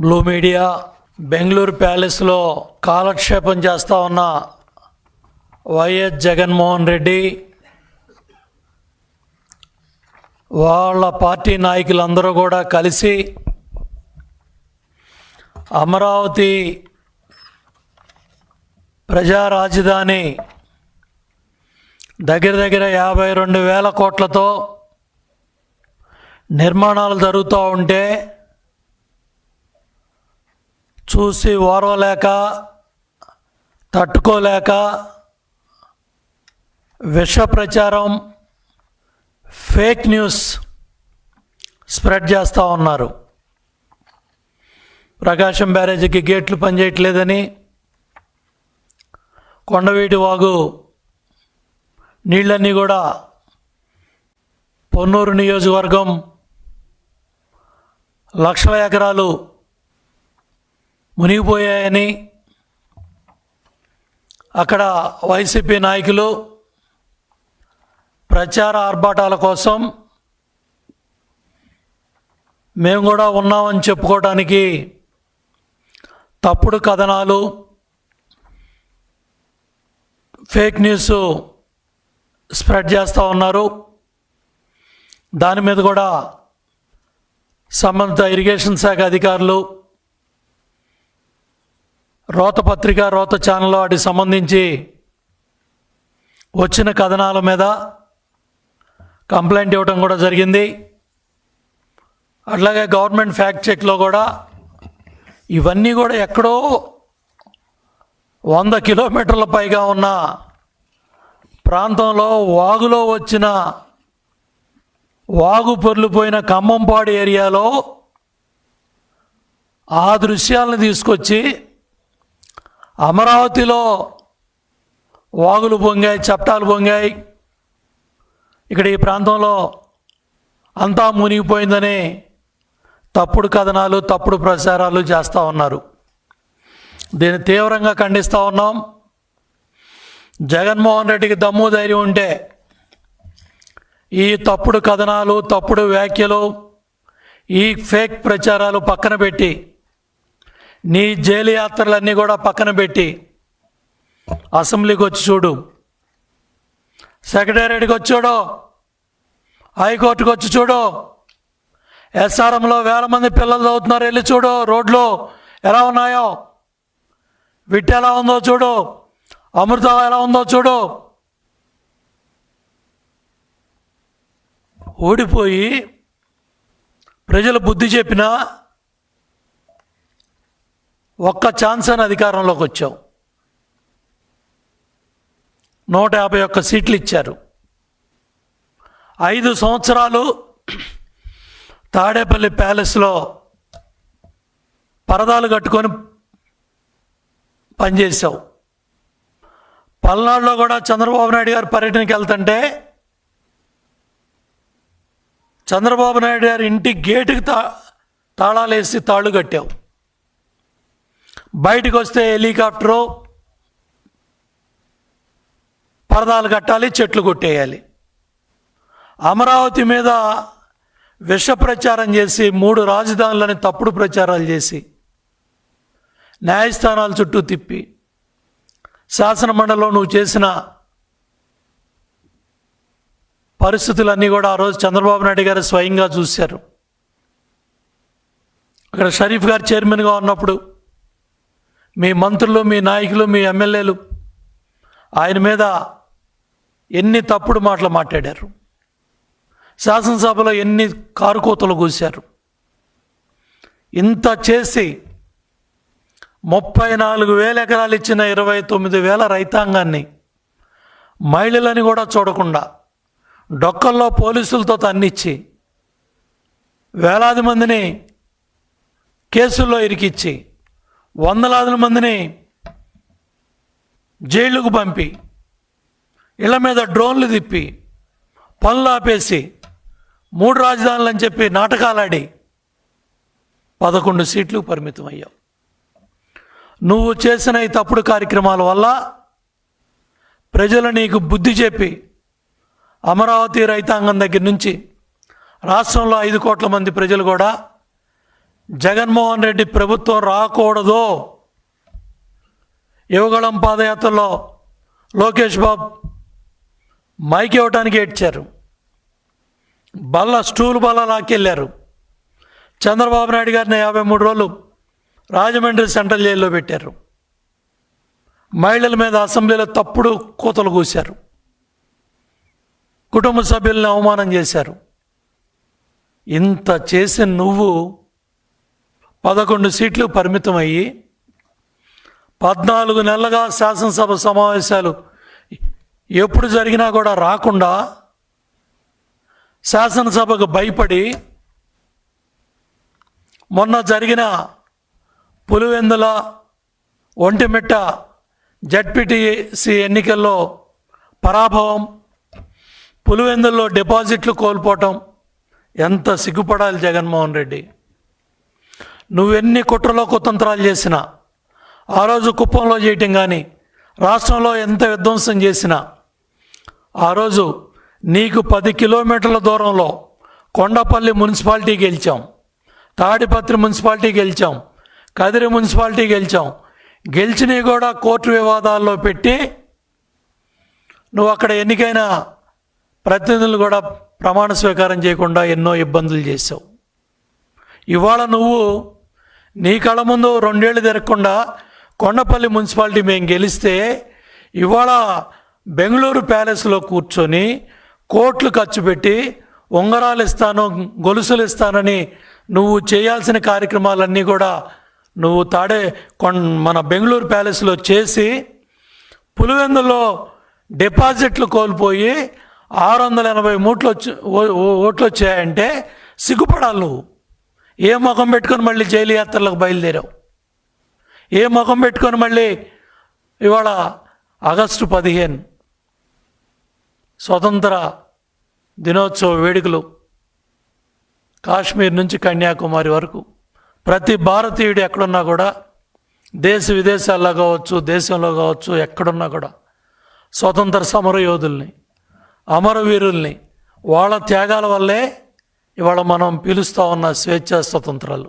Blue media Bengaluru ప్యాలెస్లో కాలక్షేపం చేస్తూ ఉన్న వైఎస్ జగన్మోహన్ రెడ్డి వాళ్ళ పార్టీ నాయకులందరూ కూడా కలిసి అమరావతి ప్రజా రాజధాని దగ్గర దగ్గర యాభై రెండు వేల కోట్లతో నిర్మాణాలు జరుగుతూ ఉంటే చూసి ఓర్వలేక తట్టుకోలేక విష ప్రచారం ఫేక్ న్యూస్ స్ప్రెడ్ చేస్తూ ఉన్నారు. ప్రకాశం బ్యారేజీకి గేట్లు పనిచేయట్లేదని కొండవీటి వాగు నీళ్ళన్నీ కూడా పొన్నూరు నియోజకవర్గం లక్షల ఎకరాలు మునిగిపోయాయని అక్కడ వైసీపీ నాయకులు ప్రచార ఆర్భాటాల కోసం మేము కూడా ఉన్నామని చెప్పుకోవడానికి తప్పుడు కథనాలు ఫేక్ న్యూస్ స్ప్రెడ్ చేస్తూ ఉన్నారు. దాని మీద కూడా సంబంధిత ఇరిగేషన్ శాఖ అధికారులు రోత పత్రిక రోత ఛానల్ వాటికి సంబంధించి వచ్చిన కథనాల మీద కంప్లైంట్ ఇవ్వడం కూడా జరిగింది. అట్లాగే గవర్నమెంట్ ఫ్యాక్ట్ చెక్లో కూడా ఇవన్నీ కూడా ఎక్కడో వంద కిలోమీటర్ల పైగా ఉన్న ప్రాంతంలో వాగులో వచ్చిన వాగు పొర్లిపోయిన ఖమ్మంపాడు ఏరియాలో ఆ దృశ్యాలను తీసుకొచ్చి అమరావతిలో వాగులు పొంగాయి చప్టాలు పొంగాయి. ఇక్కడ ఈ ప్రాంతంలో అంతా మునిగిపోయిందని తప్పుడు కథనాలు తప్పుడు ప్రచారాలు చేస్తూ ఉన్నారు. దీన్ని తీవ్రంగా ఖండిస్తూ ఉన్నాం. జగన్మోహన్ రెడ్డికి దమ్ము ధైర్యం ఉంటే ఈ తప్పుడు కథనాలు తప్పుడు వ్యాఖ్యలు ఈ ఫేక్ ప్రచారాలు పక్కన పెట్టి నీ జైలు యాత్రలన్నీ కూడా పక్కన పెట్టి అసెంబ్లీకి వచ్చి చూడు. సెక్రటేరియట్కి వచ్చి చూడు. హైకోర్టుకి వచ్చి చూడు. ఎస్ఆర్ఎంలో వేల మంది పిల్లలు చదువుతున్నారు వెళ్ళి చూడు. రోడ్లు ఎలా ఉన్నాయో. విట్ ఎలా ఉందో చూడు. అమృత ఎలా ఉందో చూడు. ఓడిపోయి ప్రజలు బుద్ధి చెప్పినా ఒక్క ఛాన్స్ అని అధికారంలోకి వచ్చావు. నూట యాభై ఒక్క సీట్లు ఇచ్చారు. ఐదు సంవత్సరాలు తాడేపల్లి ప్యాలెస్లో పరదాలు కట్టుకొని పనిచేసావు పల్నాడులో కూడా చంద్రబాబు నాయుడు గారు పర్యటనకి వెళ్తుంటే చంద్రబాబు నాయుడు గారి ఇంటి గేటుకి తా తాళాలు వేసి తాళ్ళు కట్టావు. బయటకు వస్తే హెలికాప్టరు పరదాలు కట్టాలి చెట్లు కొట్టేయాలి. అమరావతి మీద విష ప్రచారం చేసి మూడు రాజధానులని తప్పుడు ప్రచారాలు చేసి న్యాయస్థానాల చుట్టూ తిప్పి శాసనమండలిలో నువ్వు చేసిన పరిస్థితులన్నీ కూడా ఆ రోజు చంద్రబాబు నాయుడు గారు స్వయంగా చూశారు. అక్కడ షరీఫ్ గారు చైర్మన్గా ఉన్నప్పుడు మీ మంత్రులు మీ నాయకులు మీ ఎమ్మెల్యేలు ఆయన మీద ఎన్ని తప్పుడు మాటలు మాట్లాడారు? శాసనసభలో ఎన్ని కారుకోతలు కూశారు ఇంత చేసి ముప్పై నాలుగు వేల ఎకరాలు ఇచ్చిన ఇరవై తొమ్మిది వేల రైతాంగాన్ని మహిళలని కూడా చూడకుండా డొక్కల్లో పోలీసులతో తన్నిచ్చి వేలాది మందిని కేసుల్లో ఇరికిచ్చి వందలాది మందిని జైళ్ళకు పంపి ఇళ్ళ మీద డ్రోన్లు తిప్పి పనులు ఆపేసి మూడు రాజధానులు అని చెప్పి నాటకాలాడి పదకొండు సీట్లు పరిమితం అయ్యావు నువ్వు చేసిన ఈ తప్పుడు కార్యక్రమాల వల్ల ప్రజలు నీకు బుద్ధి చెప్పి అమరావతి రైతాంగం దగ్గర నుంచి రాష్ట్రంలో ఐదు కోట్ల మంది ప్రజలు కూడా జగన్మోహన్ రెడ్డి ప్రభుత్వం రాకూడదు. యువగళం పాదయాత్రలో లోకేష్ బాబు మైక్ ఇవ్వడానికి ఏడ్చారు. బల్ల స్టూల్ బల్ల లాక్కెళ్ళారు చంద్రబాబు నాయుడు గారిని యాభై మూడు రోజులు రాజమండ్రి సెంట్రల్ జైల్లో పెట్టారు. మహిళల మీద అసెంబ్లీలో తప్పుడు కూతలు కూశారు. కుటుంబ సభ్యుల్ని అవమానం చేశారు. ఇంత చేసిన నువ్వు పదకొండు సీట్లు పరిమితమయ్యి పద్నాలుగు నెలలుగా శాసనసభ సమావేశాలు ఎప్పుడు జరిగినా కూడా రాకుండా శాసనసభకు భయపడి మొన్న జరిగిన పులివెందుల ఒంటిమిట్ట జడ్పీటీసీ ఎన్నికల్లో పరాభవం పులివెందుల్లో డిపాజిట్లు కోల్పోవటం ఎంత సిగ్గుపడాలి జగన్మోహన్ రెడ్డి? నువ్వెన్ని కుట్రలో కుతంత్రాలు చేసినా ఆ రోజు కుప్పంలో చేయటం కానీ రాష్ట్రంలో ఎంత విధ్వంసం చేసినా ఆ రోజు నీకు పది కిలోమీటర్ల దూరంలో కొండపల్లి మున్సిపాలిటీ గెలిచాం తాడిపత్రి మున్సిపాలిటీ గెలిచాం కదిరి మున్సిపాలిటీ గెలిచాం. గెలిచినవి కూడా కోర్టు వివాదాల్లో పెట్టి నువ్వు అక్కడ ఎన్నికైన ప్రతినిధులు కూడా ప్రమాణ స్వీకారం చేయకుండా ఎన్నో ఇబ్బందులు చేసావు ఇవాళ నువ్వు నీ కళ్ళ ముందు రెండేళ్ళు తిరగకుండా కొండపల్లి మున్సిపాలిటీ మేము గెలిస్తే ఇవాళ బెంగళూరు ప్యాలెస్లో కూర్చొని కోట్లు ఖర్చు పెట్టి ఉంగరాలు ఇస్తాను గొలుసులు ఇస్తానని నువ్వు చేయాల్సిన కార్యక్రమాలన్నీ కూడా నువ్వు తాడే కొన్ మన బెంగళూరు ప్యాలెస్లో చేసి పులివెందులో డిపాజిట్లు కోల్పోయి ఆరు వందల ఎనభై మూట్లు వచ్చి ఓ- ఓట్లు వచ్చాయంటే సిగ్గుపడాలి నువ్వు. ఏ ముఖం పెట్టుకొని మళ్ళీ జైలు యాత్రలకు బయలుదేరావు? ఏ ముఖం పెట్టుకొని మళ్ళీ ఇవాళ ఆగస్టు పదిహేను స్వతంత్ర దినోత్సవ వేడుకలు కాశ్మీర్ నుంచి కన్యాకుమారి వరకు ప్రతి భారతీయుడు ఎక్కడున్నా కూడా దేశ విదేశాల్లో కావచ్చు దేశంలో కావచ్చు ఎక్కడున్నా కూడా స్వతంత్ర సమర యోధుల్ని అమరవీరుల్ని వాళ్ళ త్యాగాల వల్లే ఇవాళ మనం పిలుస్తూ ఉన్న స్వేచ్ఛా స్వతంత్రాలు.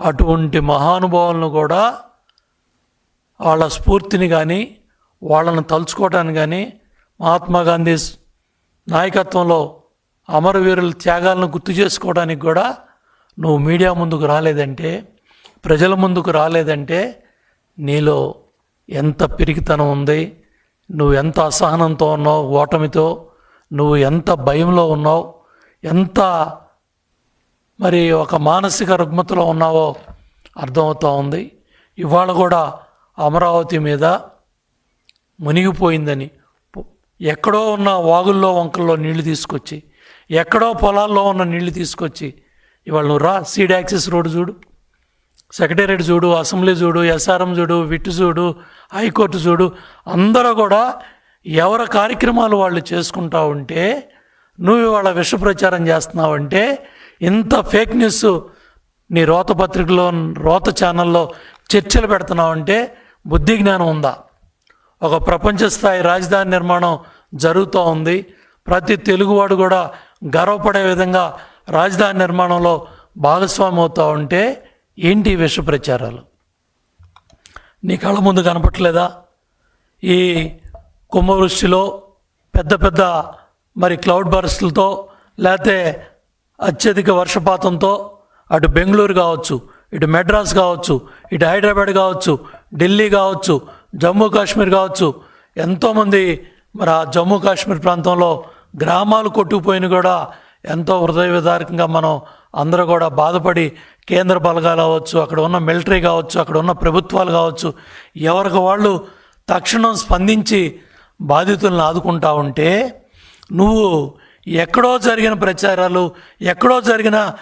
అటువంటి మహానుభావులను కూడా వాళ్ళ స్ఫూర్తిని కానీ వాళ్ళను తలుచుకోవటాన్ని కానీ మహాత్మా గాంధీ నాయకత్వంలో అమరవీరుల త్యాగాలను గుర్తు చేసుకోవడానికి కూడా నువ్వు మీడియా ముందుకు రాలేదంటే ప్రజల ముందుకు రాలేదంటే నీలో ఎంత పిరికితనం ఉంది నువ్వు ఎంత అసహనంతో ఉన్నావు ఓటమితో నువ్వు ఎంత భయంలో ఉన్నావు ఎంత మరి ఒక మానసిక రుగ్మతలో ఉన్నావో అర్థమవుతూ ఉంది. ఇవాళ కూడా అమరావతి మీద మునిగిపోయిందని. ఎక్కడో ఉన్న వాగుల్లో వంకల్లో నీళ్ళు తీసుకొచ్చి ఎక్కడో పొలాల్లో ఉన్న నీళ్ళు తీసుకొచ్చి ఇవాళ నువ్వు రా సీడ్ యాక్సెస్ రోడ్డు చూడు సెక్రటేరియట్ చూడు అసెంబ్లీ చూడు ఎస్ఆర్ఎం చూడు విట్టు చూడు హైకోర్టు చూడు అందరూ కూడా ఎవరి కార్యక్రమాలు వాళ్ళు చేసుకుంటా ఉంటే నువ్వు ఇవాళ విష ప్రచారం చేస్తున్నావంటే ఇంత ఫేక్ న్యూస్ నీ రోత పత్రికలో రోత ఛానల్లో చర్చలు పెడుతున్నావంటే బుద్ధి జ్ఞానం ఉందా? ఒక ప్రపంచ స్థాయి రాజధాని నిర్మాణం జరుగుతూ ఉంది. ప్రతి తెలుగువాడు కూడా గర్వపడే విధంగా రాజధాని నిర్మాణంలో భాగస్వామి అవుతూ ఉంటే ఏంటి విష ప్రచారాలు? నీ కళ్ళ ముందు కనపట్లేదా ఈ కుంభవృష్టిలో పెద్ద పెద్ద మరి క్లౌడ్ బర్స్లతో లేకపోతే అత్యధిక వర్షపాతంతో అటు బెంగళూరు కావచ్చు ఇటు మెడ్రాస్ కావచ్చు ఇటు హైదరాబాద్ కావచ్చు ఢిల్లీ కావచ్చు జమ్మూ కాశ్మీర్ కావచ్చు ఎంతోమంది మరి ఆ జమ్మూ కాశ్మీర్ ప్రాంతంలో గ్రామాలు కొట్టుకుపోయిన కూడా ఎంతో హృదయ విదారకంగా మనం అందరూ కూడా బాధపడి కేంద్ర బలగాలు కావచ్చు అక్కడ ఉన్న మిలిటరీ కావచ్చు అక్కడ ఉన్న ప్రభుత్వాలు కావచ్చు ఎవరికి వాళ్ళు తక్షణం స్పందించి బాధితులను ఆదుకుంటా ఉంటే నువ్వు ఎక్కడో జరిగిన ప్రచారాలు ఎక్కడో జరిగిన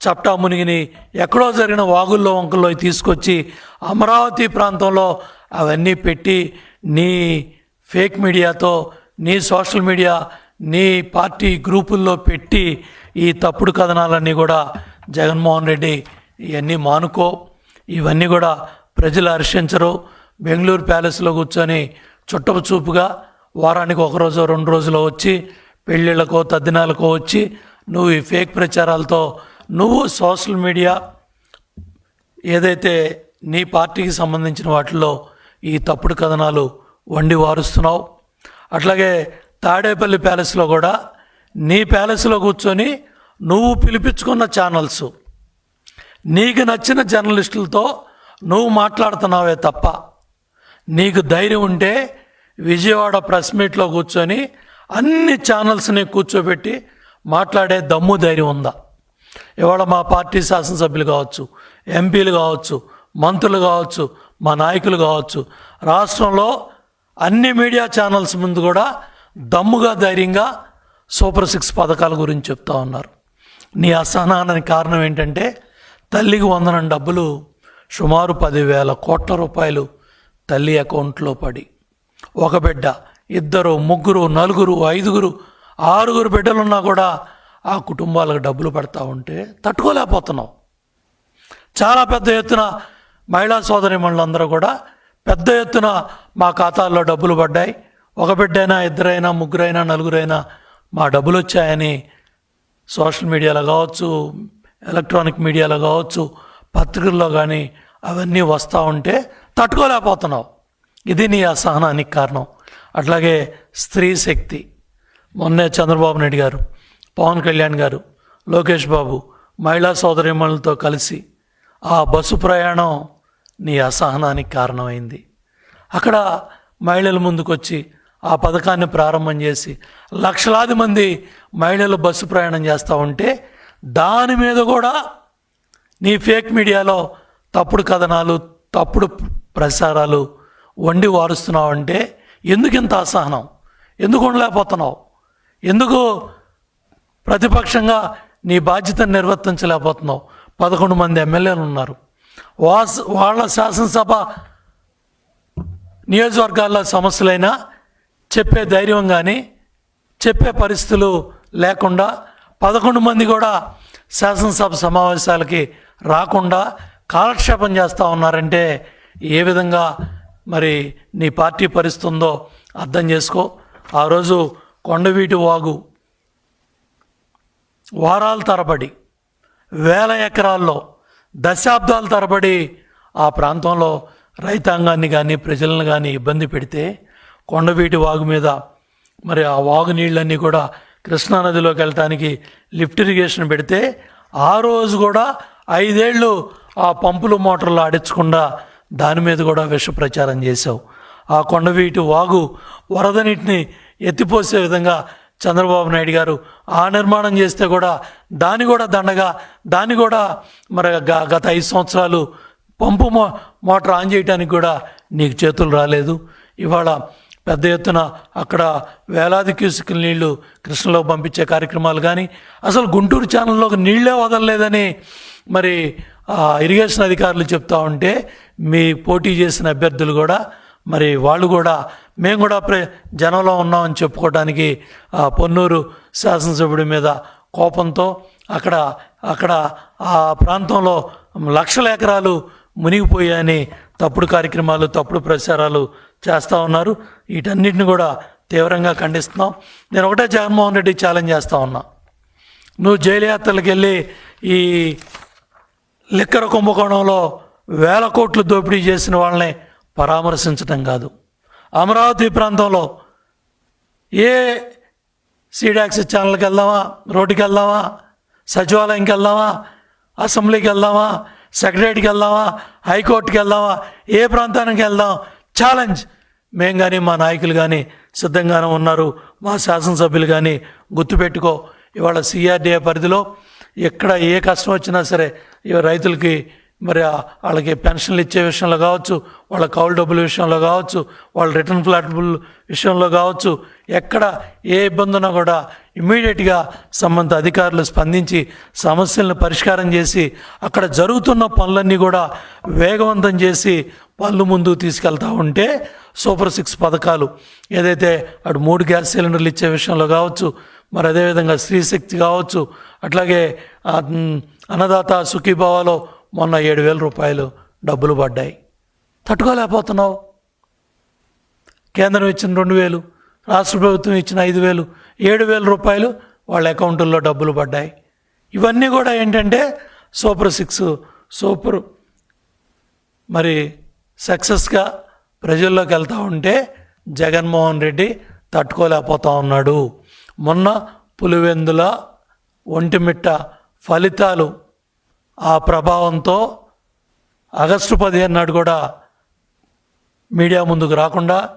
చప్టా మునిగిని ఎక్కడో జరిగిన వాగుల్లో వంకల్లో తీసుకొచ్చి అమరావతి ప్రాంతంలో అవన్నీ పెట్టి నీ ఫేక్ మీడియాతో నీ సోషల్ మీడియా నీ పార్టీ గ్రూపుల్లో పెట్టి ఈ తప్పుడు కథనాలన్నీ కూడా జగన్మోహన్ రెడ్డి ఇవన్నీ మానుకో. ఇవన్నీ కూడా ప్రజలు హర్షించరు. బెంగళూరు ప్యాలెస్లో కూర్చొని చుట్టపు చూపుగా వారానికి ఒక రోజు రెండు రోజులు వచ్చి పెళ్ళిళ్ళకో తద్దినాలకో వచ్చి నువ్వు ఈ ఫేక్ ప్రచారాలతో నువ్వు సోషల్ మీడియా ఏదైతే నీ పార్టీకి సంబంధించిన వాటిల్లో ఈ తప్పుడు కథనాలు వండి వారుస్తున్నావు. అట్లాగే తాడేపల్లి ప్యాలెస్లో కూడా నీ ప్యాలెస్లో కూర్చొని నువ్వు పిలిపించుకున్న ఛానల్స్ నీకు నచ్చిన జర్నలిస్టులతో నువ్వు మాట్లాడుతున్నావే తప్ప నీకు ధైర్యం ఉంటే విజయవాడ ప్రెస్ మీట్లో కూర్చొని అన్ని ఛానల్స్ని కూర్చోబెట్టి మాట్లాడే దమ్ము ధైర్యం ఉందా? ఇవాళ మా పార్టీ శాసనసభ్యులు కావచ్చు ఎంపీలు కావచ్చు మంత్రులు కావచ్చు మా నాయకులు కావచ్చు రాష్ట్రంలో అన్ని మీడియా ఛానల్స్ ముందు కూడా దమ్ముగా ధైర్యంగా సూపర్ సిక్స్ పథకాల గురించి చెప్తా ఉన్నారు. నీ అసహనానికి కారణం ఏంటంటే తల్లికి వందనం డబ్బులు సుమారు పదివేల కోట్ల రూపాయలు తల్లి అకౌంట్లో పడి. ఒక బిడ్డ ఇద్దరు ముగ్గురు నలుగురు ఐదుగురు ఆరుగురు బిడ్డలున్నా కూడా ఆ కుటుంబాలకు డబ్బులు పడతా ఉంటే తట్టుకోలేకపోతున్నాం. చాలా పెద్ద ఎత్తున మహిళా సోదరిమణులందరూ కూడా పెద్ద ఎత్తున మా ఖాతాల్లో డబ్బులు పడ్డాయి. ఒక బిడ్డైనా ఇద్దరైనా ముగ్గురైనా నలుగురైనా మా డబ్బులు వచ్చాయని సోషల్ మీడియాలో కావచ్చు ఎలక్ట్రానిక్ మీడియాలో కావచ్చు పత్రికల్లో కానీ అవన్నీ వస్తూ ఉంటే తట్టుకోలేకపోతున్నావు ఇది నీ అసహనానికి కారణం. అట్లాగే స్త్రీ శక్తి. మొన్నే చంద్రబాబు నాయుడు గారు పవన్ కళ్యాణ్ గారు లోకేష్ బాబు మహిళా సోదరిమణులతో కలిసి ఆ బస్సు ప్రయాణం నీ అసహనానికి కారణమైంది. అక్కడ మహిళల ముందుకొచ్చి ఆ పథకాన్ని ప్రారంభం చేసి లక్షలాది మంది మహిళలు బస్సు ప్రయాణం చేస్తూ ఉంటే దాని మీద కూడా నీ ఫేక్ మీడియాలో తప్పుడు కథనాలు తప్పుడు ప్రసారాలు వండి వారుస్తున్నావు అంటే ఎందుకు ఇంత అసహనం? ఎందుకు ఉండలేకపోతున్నావు? ఎందుకు ప్రతిపక్షంగా నీ బాధ్యతను నిర్వర్తించలేకపోతున్నావు? పదకొండు మంది ఎమ్మెల్యేలు ఉన్నారు. వాస్ వాళ్ళ శాసనసభ నియోజకవర్గాల్లో సమస్యలైనా చెప్పే ధైర్యం కానీ చెప్పే పరిస్థితులు లేకుండా పదకొండు మంది కూడా శాసనసభ సమావేశాలకి రాకుండా కాలక్షేపం చేస్తూ ఉన్నారంటే ఏ విధంగా మరి నీ పార్టీ పరిస్తుందో అర్థం చేసుకో. ఆ రోజు కొండవీటి వాగు వారాల తరబడి వేల ఎకరాల్లో దశాబ్దాల తరబడి ఆ ప్రాంతంలో రైతాంగాన్ని కానీ ప్రజలను కానీ ఇబ్బంది పెడితే కొండవీటి వాగు మీద మరి ఆ వాగు నీళ్ళన్నీ కూడా కృష్ణానదిలోకి వెళ్ళటానికి లిఫ్ట్ ఇరిగేషన్ పెడితే ఆ రోజు కూడా ఐదేళ్ళు ఆ పంపులు మోటార్లు ఆడించకుండా దాని మీద కూడా విష ప్రచారం చేశావు. ఆ కొండవీటి వాగు వరద నీటిని ఎత్తిపోసే విధంగా చంద్రబాబు నాయుడు గారు ఆ నిర్మాణం చేస్తే కూడా దాన్ని కూడా దండగా దాన్ని కూడా మరి గ- గత ఐదు సంవత్సరాలు పంపు మో మోటార్ ఆన్ చేయడానికి కూడా నీకు చేతులు రాలేదు. ఇవాళ పెద్ద ఎత్తున అక్కడ వేలాది క్యూసికల్ నీళ్ళు కృష్ణలో పంపించే కార్యక్రమాలు కానీ అసలు గుంటూరు ఛానల్లోకి నీళ్ళే వదలలేదని మరి ఇరిగేషన్ అధికారులు చెప్తా ఉంటే మీ పోటీ చేసిన అభ్యర్థులు కూడా మరి వాళ్ళు కూడా మేము కూడా ప్రే జనంలో ఉన్నామని చెప్పుకోవడానికి ఆ పొన్నూరు శాసనసభ్యుడి మీద కోపంతో అక్కడ అక్కడ ఆ ప్రాంతంలో లక్షల ఎకరాలు మునిగిపోయాయని తప్పుడు కార్యక్రమాలు తప్పుడు ప్రచారాలు చేస్తూ ఉన్నారు. వీటన్నిటిని కూడా తీవ్రంగా ఖండిస్తున్నాం. నేను ఒకటే జగన్మోహన్ రెడ్డి ఛాలెంజ్ చేస్తూ ఉన్నా. నువ్వు జైలు యాత్రలకు వెళ్ళి ఈ లిక్కర కుంభకోణంలో వేల కోట్లు దోపిడీ చేసిన వాళ్ళని పరామర్శించడం కాదు. అమరావతి ప్రాంతంలో ఏ సీడాక్స్ ఛానల్కి వెళ్దామా? రోడ్డుకి వెళ్దామా? సచివాలయంకి వెళ్దామా? అసెంబ్లీకి వెళ్దామా? సెక్రటరీకి వెళ్దామా? హైకోర్టుకి వెళ్దామా? ఏ ప్రాంతానికి వెళ్దాం? ఛాలెంజ్. మేము కానీ మా నాయకులు కానీ సిద్ధంగానే ఉన్నారు. మా శాసనసభ్యులు కానీ గుర్తుపెట్టుకో. ఇవాళ సిఆర్డీఏ పరిధిలో ఎక్కడ ఏ కష్టం వచ్చినా సరే రైతులకి మరి వాళ్ళకి పెన్షన్లు ఇచ్చే విషయంలో కావచ్చు వాళ్ళ కౌలు డబ్బుల విషయంలో కావచ్చు వాళ్ళ రిటర్న్ ఫ్లాటబుల్ విషయంలో కావచ్చు ఎక్కడ ఏ ఇబ్బంది ఉన్నా కూడా ఇమ్మీడియట్గా సంబంధిత అధికారులు స్పందించి సమస్యలను పరిష్కారం చేసి అక్కడ జరుగుతున్న పనులన్నీ కూడా వేగవంతం చేసి పనులు ముందుకు తీసుకెళ్తా ఉంటే సూపర్ సిక్స్ పథకాలు ఏదైతే అటు మూడు గ్యాస్ సిలిండర్లు ఇచ్చే విషయంలో కావచ్చు మరి అదేవిధంగా స్త్రీశక్తి కావచ్చు అట్లాగే అన్నదాత సుఖీభావాలో మొన్న ఏడు వేల రూపాయలు డబ్బులు పడ్డాయి. తట్టుకోలేకపోతున్నావు. కేంద్రం ఇచ్చిన రెండు వేలు రాష్ట్ర ప్రభుత్వం ఇచ్చిన ఐదు వేలు ఏడు వేల రూపాయలు వాళ్ళ అకౌంటుల్లో డబ్బులు పడ్డాయి. ఇవన్నీ కూడా ఏంటంటే సూపర్ సిక్స్ సూపర్. మరి సక్సెస్గా ప్రజల్లోకి వెళ్తూ ఉంటే జగన్మోహన్ రెడ్డి తట్టుకోలేకపోతా ఉన్నాడు. మొన్న పులివెందుల ఒంటిమిట్ట ఫలితాలు ఆ ప్రభావంతో ఆగస్టు పదిహేను నాడు కూడా మీడియా ముందుకు రాకుండా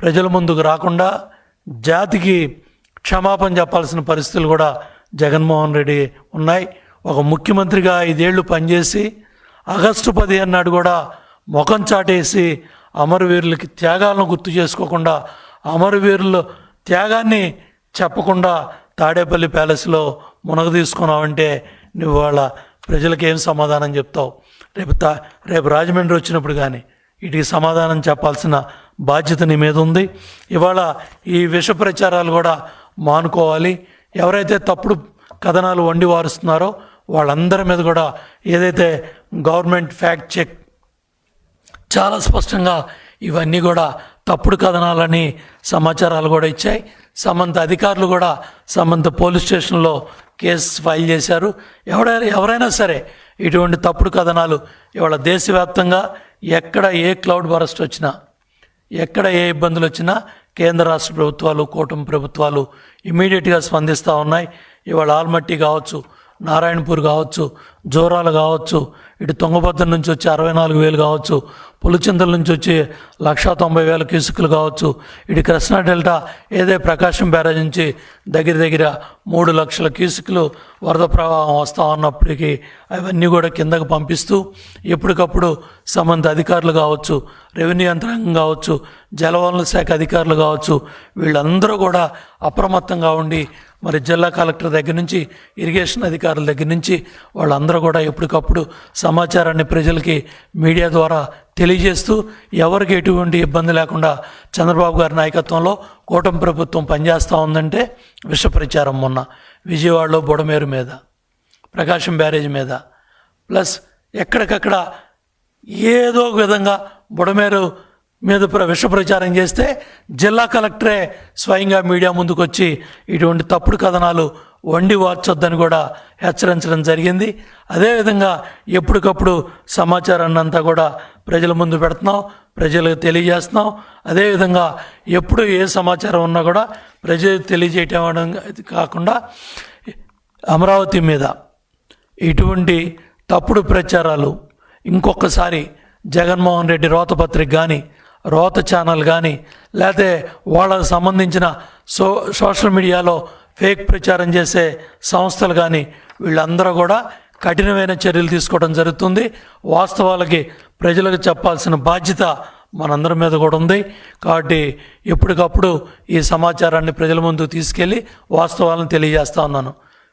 ప్రజల ముందుకు రాకుండా జాతికి క్షమాపణ చెప్పాల్సిన పరిస్థితులు కూడా జగన్మోహన్ రెడ్డి ఉన్నాయి. ఒక ముఖ్యమంత్రిగా ఐదేళ్ళు పనిచేసి ఆగస్టు పదిహేను నాడు కూడా ముఖం చాటేసి అమరవీరులకి త్యాగాలను గుర్తు చేసుకోకుండా అమరవీరుల త్యాగాన్ని చెప్పకుండా తాడేపల్లి ప్యాలెస్లో మునగ తీసుకున్నావంటే నువ్వు వాళ్ళ ప్రజలకు ఏం సమాధానం చెప్తావు? రేపు తా రేపు రాజమండ్రి వచ్చినప్పుడు కానీ వీటికి సమాధానం చెప్పాల్సిన బాధ్యత నీ మీద ఉంది. ఇవాళ ఈ విష ప్రచారాలు కూడా మానుకోవాలి. ఎవరైతే తప్పుడు కథనాలు వండి వారుస్తున్నారో వాళ్ళందరి మీద కూడా ఏదైతే గవర్నమెంట్ ఫ్యాక్ట్ చెక్ చాలా స్పష్టంగా ఇవన్నీ కూడా తప్పుడు కథనాలని సమాచారాలు కూడా ఇచ్చాయి. సంబంధిత అధికారులు కూడా సంబంధిత పోలీస్ స్టేషన్లో కేసు ఫైల్ చేశారు. ఎవరైనా ఎవరైనా సరే ఇటువంటి తప్పుడు కథనాలు ఇవాళ దేశవ్యాప్తంగా ఎక్కడ ఏ క్లౌడ్ బరస్ట్ వచ్చినా ఎక్కడ ఏ ఇబ్బందులు వచ్చినా కేంద్ర రాష్ట్ర ప్రభుత్వాలు కూటమి ప్రభుత్వాలు ఇమీడియట్గా స్పందిస్తూ ఉన్నాయి. ఇవాళ ఆల్మట్టి కావచ్చు నారాయణపూర్ కావచ్చు జోరాలు కావచ్చు ఇటు తుంగభద్ర నుంచి వచ్చి అరవై నాలుగు వేలు కావచ్చు పులిచింతల నుంచి వచ్చి లక్షా తొంభై వేల క్యూసిక్లు కావచ్చు. ఇటు కృష్ణా డెల్టా ఏదే ప్రకాశం బ్యారేజ్ నుంచి దగ్గర దగ్గర మూడు లక్షల క్యూసిక్లు వరద ప్రవాహం వస్తూ ఉన్నప్పటికీ అవన్నీ కూడా కిందకు పంపిస్తూ ఎప్పటికప్పుడు సంబంధిత అధికారులు కావచ్చు రెవెన్యూ యంత్రాంగం కావచ్చు జలవనరుల శాఖ అధికారులు కావచ్చు వీళ్ళందరూ కూడా అప్రమత్తంగా ఉండి మరి జిల్లా కలెక్టర్ దగ్గర నుంచి ఇరిగేషన్ అధికారుల దగ్గర నుంచి వాళ్ళందరూ కూడా ఎప్పటికప్పుడు సమాచారాన్ని ప్రజలకి మీడియా ద్వారా తెలియజేస్తూ ఎవరికి ఎటువంటి ఇబ్బంది లేకుండా చంద్రబాబు గారి నాయకత్వంలో కూటమి ప్రభుత్వం పనిచేస్తూ ఉందంటే విష ప్రచారం మొన్న విజయవాడలో బుడమేరు మీద ప్రకాశం బ్యారేజ్ మీద. ప్లస్ ఎక్కడికక్కడ ఏదో ఒక విధంగా బుడమేరు మీద ప్ర- విష ప్రచారం చేస్తే జిల్లా కలెక్టరే స్వయంగా మీడియా ముందుకు వచ్చి ఇటువంటి తప్పుడు కథనాలు వండి వార్చొద్దని కూడా హెచ్చరించడం జరిగింది. అదేవిధంగా ఎప్పటికప్పుడు సమాచారాన్ని అంతా కూడా ప్రజల ముందు పెడుతున్నాం ప్రజలకు తెలియజేస్తున్నాం. అదేవిధంగా ఎప్పుడు ఏ సమాచారం ఉన్నా కూడా ప్రజలకు తెలియజేయటం కాకుండా అమరావతి మీద ఇటువంటి తప్పుడు ప్రచారాలు ఇంకొకసారి జగన్మోహన్ రెడ్డి రోతపత్రిక కానీ రోత ఛానల్ కానీ లేకపోతే వాళ్ళకు సంబంధించిన సో సోషల్ మీడియాలో ఫేక్ ప్రచారం చేసే సంస్థలు కానీ వీళ్ళందరూ కూడా కఠినమైన చర్యలు తీసుకోవడం జరుగుతుంది. వాస్తవాలకి ప్రజలకు చెప్పాల్సిన బాధ్యత మనందరి మీద కూడా ఉంది. కాబట్టి ఎప్పటికప్పుడు ఈ సమాచారాన్ని ప్రజల ముందు తీసుకెళ్ళి వాస్తవాలను తెలియజేస్తా ఉన్నాను.